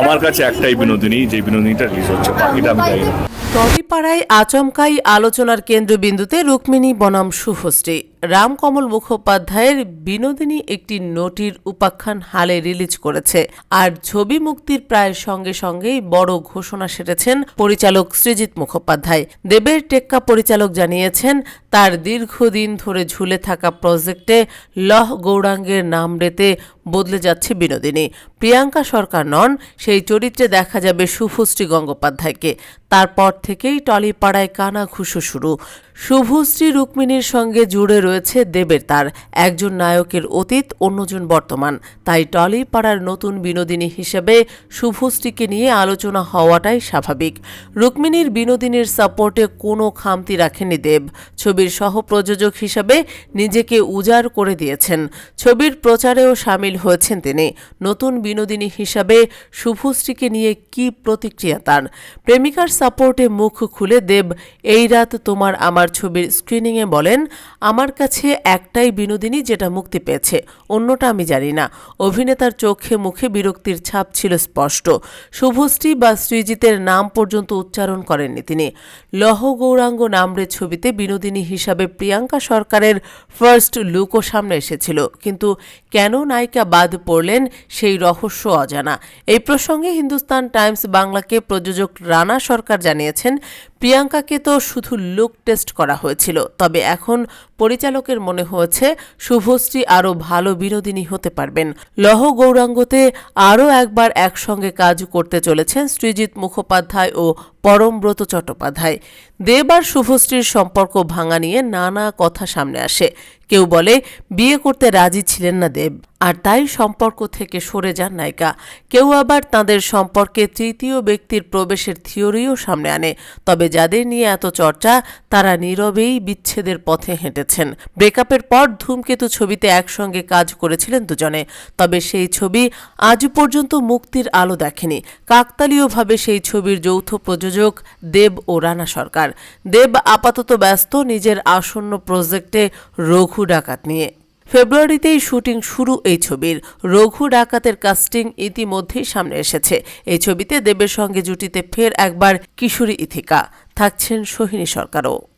আমার কাছে একটাই বিনোদিনী, যে বিনোদিনীটা রিলিজ হচ্ছে, বাকিটা আমি জানি না। টলিপাড়ায় আচমকাই আলোচনার কেন্দ্রবিন্দুতে রুক্মিণী বনাম শুভশ্রী রামকমল মুখোপাধ্যায়ের বিনোদিনী একটি নটির উপাখ্যান হালে রিলিজ করেছে, আর ছবি মুক্তির প্রায় সঙ্গে সঙ্গেই বড় ঘোষণা সেরেছেন পরিচালক সৃজিত মুখোপাধ্যায়। দেবের টেক্কা পরিচালক জানিয়েছেন, তার দীর্ঘদিন ধরে ঝুলে থাকা প্রজেক্টে লহ গৌরাঙ্গের নাম রেতে বদলে যাচ্ছে বিনোদিনী। প্রিয়াঙ্কা সরকার নন, সেই চরিত্রে দেখা যাবে শুভশ্রী গঙ্গোপাধ্যায়কে। তারপর থেকেই টলিপাড়ায় কানা ঘুষো শুরু। শুভশ্রী, রুক্মিণীর সঙ্গে জুড়ে রয়েছে দেবের তার। একজন নায়কের অতীত, অন্যজন বর্তমান। তাই টলিপাড়ার নতুন বিনোদিনী হিসেবে শুভশ্রীকে নিয়ে আলোচনা হওয়াটাই স্বাভাবিক। রুক্মিণীর বিনোদিনীর সাপোর্টে কোনো খামতি রাখেনি দেব। ছবির সহপ্রযোজক হিসাবে নিজেকে উজাড় করে দিয়েছেন। ছবির প্রচারেও সামিল হয়েছেন তিনি। নতুন বিনোদিনী হিসাবে শুভশ্রীকে নিয়ে কি প্রতিক্রিয়া তার? প্রেমিকার সাপোর্টে মুখ খুলে দেব, এই রাত তোমার আমার ছবির স্ক্রিনিংয়ে বলেন, আমার কাছে একটাই বিনোদিনী যেটা মুক্তি পেয়েছে, অন্যটা আমি জানি না। অভিনেতার চোখে মুখে বিরক্তির ছাপ ছিল স্পষ্ট। শুভশ্রী বা সৃজিতের নাম পর্যন্ত উচ্চারণ করেননি তিনি। লহ গৌরাঙ্গ নামরে ছবিতে বিনোদিনী হিসাবে প্রিয়াঙ্কা সরকারের ফার্স্ট লুকও সামনে এসেছিল। কিন্তু কেন নায়িকা বাদ পড়লেন সেই রহস্য অজানা। এই প্রসঙ্গে হিন্দুস্তান টাইমস বাংলাকে প্রযোজক রানা সরকার জানিয়েছেন প্রিয়াঙ্কাকে তো শুধু লুক টেস্ট করা হয়েছিল, তবে এখন পরিচালকের মনে হয়েছে শুভশ্রী আরও ভালো বিনোদিনী হতে পারবেন। লহ গৌরাঙ্গতে আরও একবার একসঙ্গে কাজ করতে চলেছেন সৃজিৎ মুখোপাধ্যায় ও পরমব্রত চট্টোপাধ্যায়। দেব আর শুভশ্রীর সম্পর্ক ভাঙা নিয়ে নানা কথা সামনে আসে। কেউ বলে, বিয়ে করতে রাজি ছিলেন না দেব, আর তাই সম্পর্ক থেকে সরে যান নায়িকা। কেউ আবার তাদের সম্পর্কে তৃতীয় ব্যক্তির প্রবেশের থিওরিও সামনে আনে, তবে যাদের নিয়ে এত চর্চা, তারা নীরবেই বিচ্ছেদের পথে হেঁটেছেন। ব্রেকআপের পর ধূমকেতু ছবিতে একসঙ্গে কাজ করেছিলেন দুজনে। তবে সেই ছবি আজ পর্যন্ত মুক্তির আলো দেখেনি। কাকতালীয়ভাবে সেই ছবির যৌথ প্রযোজক দেব ও রানা সরকার। দেব আপাতত ব্যস্ত, নিজের আসন্ন প্রজেক্টে রঘু ডাকাত নিয়ে। ফেব্রুয়ারিতেই শুটিং শুরু এই ছবির। রঘু ডাকাতের কাস্টিং ইতিমধ্যেই সামনে এসেছে। এই ছবিতে দেবের সঙ্গে জুটিতে ফের একবার কিশোরী ইথিকা। থাকছেন সোহিনী সরকারও।